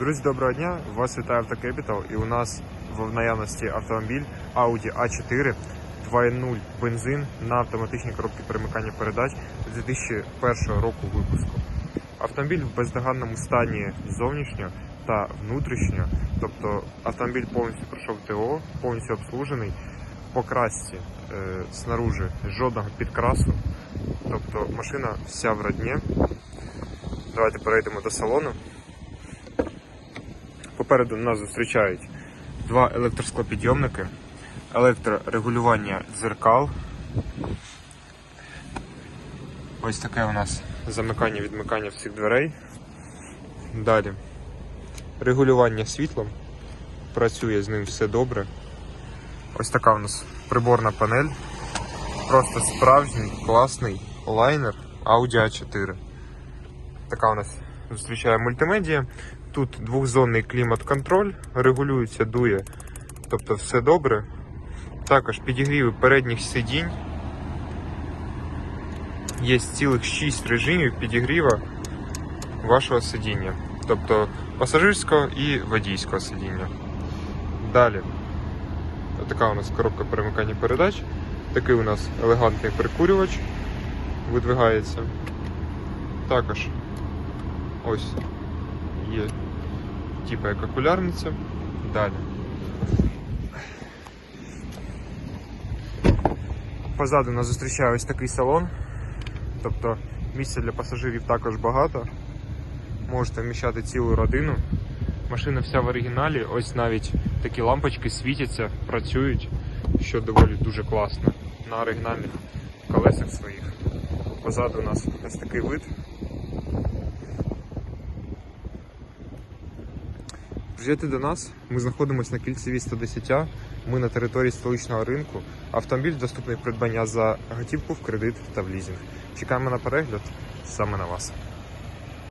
Друзі, доброго дня! Вас вітає Автокепітал і у нас в наявності автомобіль Audi A4 2.0 бензин на автоматичній коробці перемикання передач 2001 року випуску. Автомобіль в бездоганному стані зовнішньо та внутрішньо, тобто автомобіль повністю пройшов ТО, повністю обслужений, по красці е, снаружи жодного підкрасу, тобто машина вся в родні. Давайте перейдемо до салону. Попереду нас зустрічають два електросклопідйомники, електрорегулювання дзеркал. Ось таке у нас замикання відмикання всіх дверей. Далі регулювання світлом. Працює з ним все добре. Ось така у нас приборна панель. Просто справжній класний лайнер Audi A4. Така у нас зустрічає мультимедія. Тут двохзонний клімат-контроль, регулюється, дує, тобто все добре. Також підігріви передніх сидінь. Є цілих 6 режимів підігріва вашого сидіння, тобто пасажирського і водійського сидіння. Далі, така у нас коробка перемикання передач. Такий у нас елегантний прикурювач видвигається. Також ось є типа як окулярниця. Далі. Позаду нас зустрічає ось такий салон. Тобто місця для пасажирів також багато. Можете вміщати цілу родину. Машина вся в оригіналі, ось навіть такі лампочки світяться, працюють, що доволі дуже класно. На оригінальних колесах своїх. Позаду у нас ось такий вид. Приїжджайте до нас. Ми знаходимося на кільцевій 110. Ми на території столичного ринку. Автомобіль доступний придбання за готівку в кредит та в лізинг. Чекаємо на перегляд саме на вас.